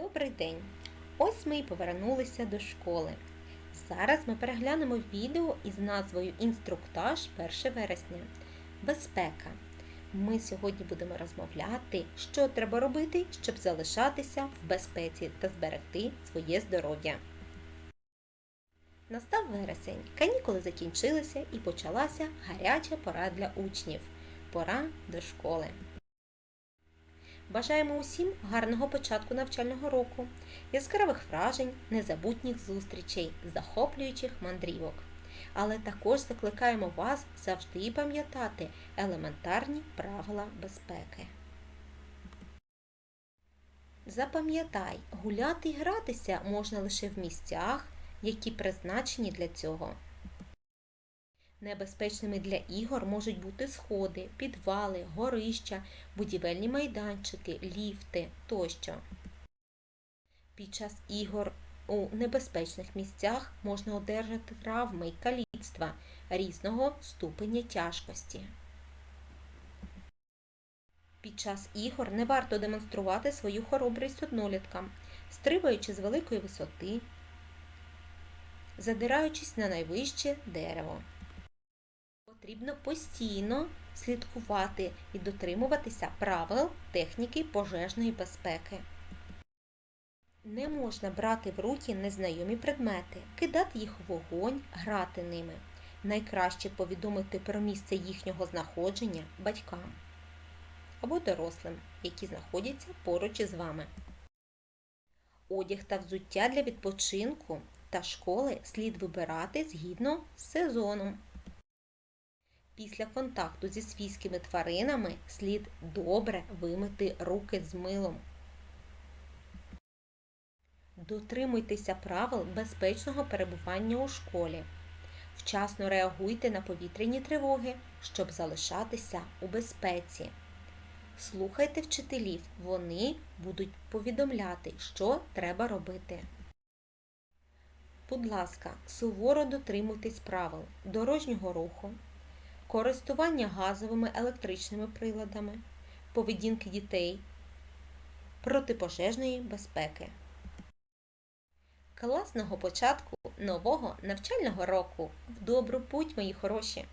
Добрий день! Ось ми й повернулися до школи. Зараз ми переглянемо відео із назвою Інструктаж 1 вересня. Безпека. Ми сьогодні будемо розмовляти, що треба робити, щоб залишатися в безпеці та зберегти своє здоров'я. Настав вересень, канікули закінчилися і почалася гаряча пора для учнів. Пора до школи. Бажаємо усім гарного початку навчального року, яскравих вражень, незабутніх зустрічей, захоплюючих мандрівок. Але також закликаємо вас завжди пам'ятати елементарні правила безпеки. Запам'ятай, гуляти й гратися можна лише в місцях, які призначені для цього. Небезпечними для ігор можуть бути сходи, підвали, горища, будівельні майданчики, ліфти тощо. Під час ігор у небезпечних місцях можна одержати травми й каліцтва різного ступеня тяжкості. Під час ігор не варто демонструвати свою хоробрість одноліткам, стрибаючи з великої висоти, задираючись на найвище дерево. Потрібно постійно слідкувати і дотримуватися правил техніки пожежної безпеки. Не можна брати в руки незнайомі предмети, кидати їх у вогонь, грати ними. Найкраще повідомити про місце їхнього знаходження батькам або дорослим, які знаходяться поруч із вами. Одяг та взуття для відпочинку та школи слід вибирати згідно з сезоном. Після контакту зі свійськими тваринами слід добре вимити руки з милом. Дотримуйтеся правил безпечного перебування у школі. Вчасно реагуйте на повітряні тривоги, щоб залишатися у безпеці. Слухайте вчителів, вони будуть повідомляти, що треба робити. Будь ласка, суворо дотримуйтесь правил дорожнього руху, користування газовими електричними приладами, поведінки дітей, протипожежної безпеки. Класного початку нового навчального року! В добру путь, мої хороші!